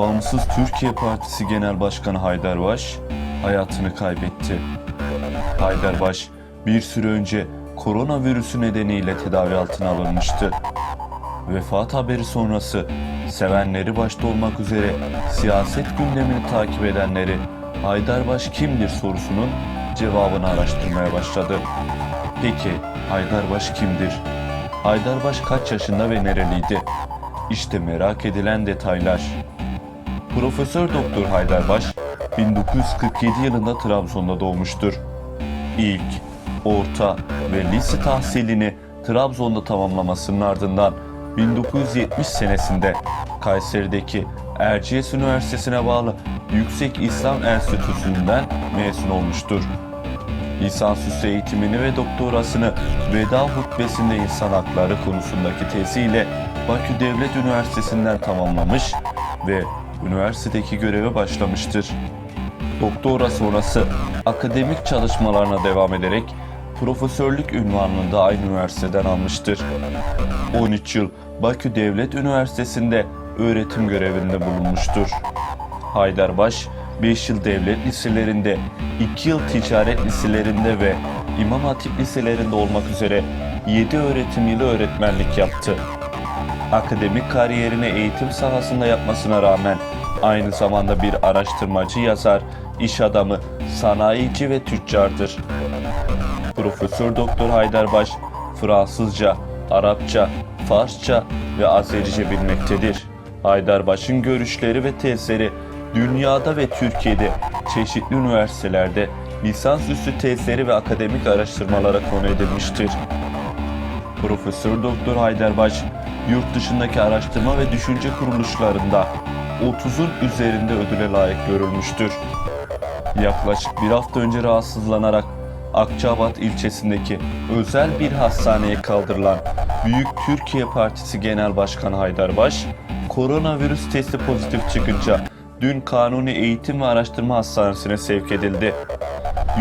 Bağımsız Türkiye Partisi Genel Başkanı Haydarbaş hayatını kaybetti. Haydarbaş bir süre önce koronavirüsü nedeniyle tedavi altına alınmıştı. Vefat haberi sonrası sevenleri başta olmak üzere siyaset gündemini takip edenleri Haydarbaş kimdir sorusunun cevabını araştırmaya başladı. Peki Haydarbaş kimdir? Haydarbaş kaç yaşında ve nereliydi? İşte merak edilen detaylar. Profesör Doktor Haydarbaş 1947 yılında Trabzon'da doğmuştur. İlk, orta ve lise tahsilini Trabzon'da tamamlamasının ardından 1970 senesinde Kayseri'deki Erciyes Üniversitesi'ne bağlı Yüksek İslam Enstitüsü'nden mezun olmuştur. Lisansüstü eğitimini ve doktorasını Veda Hutbesi'nde insan hakları konusundaki teziyle Bakü Devlet Üniversitesi'nden tamamlamış ve üniversitedeki göreve başlamıştır. Doktora sonrası akademik çalışmalarına devam ederek profesörlük ünvanını da aynı üniversiteden almıştır. 13 yıl Bakü Devlet Üniversitesi'nde öğretim görevinde bulunmuştur. Haydarbaş 5 yıl devlet liselerinde, 2 yıl ticaret liselerinde ve İmam Hatip liselerinde olmak üzere 7 öğretim yılı öğretmenlik yaptı. Akademik kariyerini eğitim sahasında yapmasına rağmen aynı zamanda bir araştırmacı yazar, iş adamı, sanayici ve tüccardır. Profesör Doktor Haydarbaş Fransızca, Arapça, Farsça ve Azerice bilmektedir. Haydarbaş'ın görüşleri ve tezleri dünyada ve Türkiye'de çeşitli üniversitelerde lisansüstü tezleri ve akademik araştırmalara konu edilmiştir. Profesör Doktor Haydarbaş yurt dışındaki araştırma ve düşünce kuruluşlarında 30'un üzerinde ödüle layık görülmüştür. Yaklaşık bir hafta önce rahatsızlanarak Akçabat ilçesindeki özel bir hastaneye kaldırılan Büyük Türkiye Partisi Genel Başkanı Haydarbaş, koronavirüs testi pozitif çıkınca dün Kanuni Eğitim ve Araştırma Hastanesi'ne sevk edildi.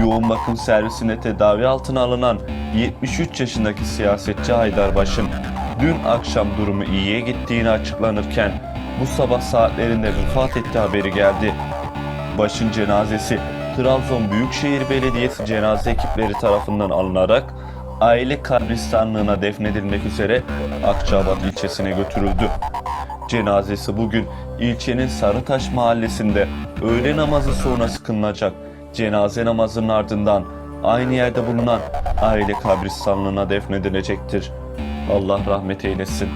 Yoğun bakım servisinde tedavi altına alınan 73 yaşındaki siyasetçi Haydarbaş'ın dün akşam durumu iyiye gittiğini açıklanırken bu sabah saatlerinde vefat ettiği haberi geldi. Başın cenazesi Trabzon Büyükşehir Belediyesi cenaze ekipleri tarafından alınarak aile kabristanlığına defnedilmek üzere Akçabat ilçesine götürüldü. Cenazesi bugün ilçenin Sarıtaş mahallesinde öğle namazı sonrası kılınacak. Cenaze namazının ardından aynı yerde bulunan aile kabristanlığına defnedilecektir. Allah rahmet eylesin.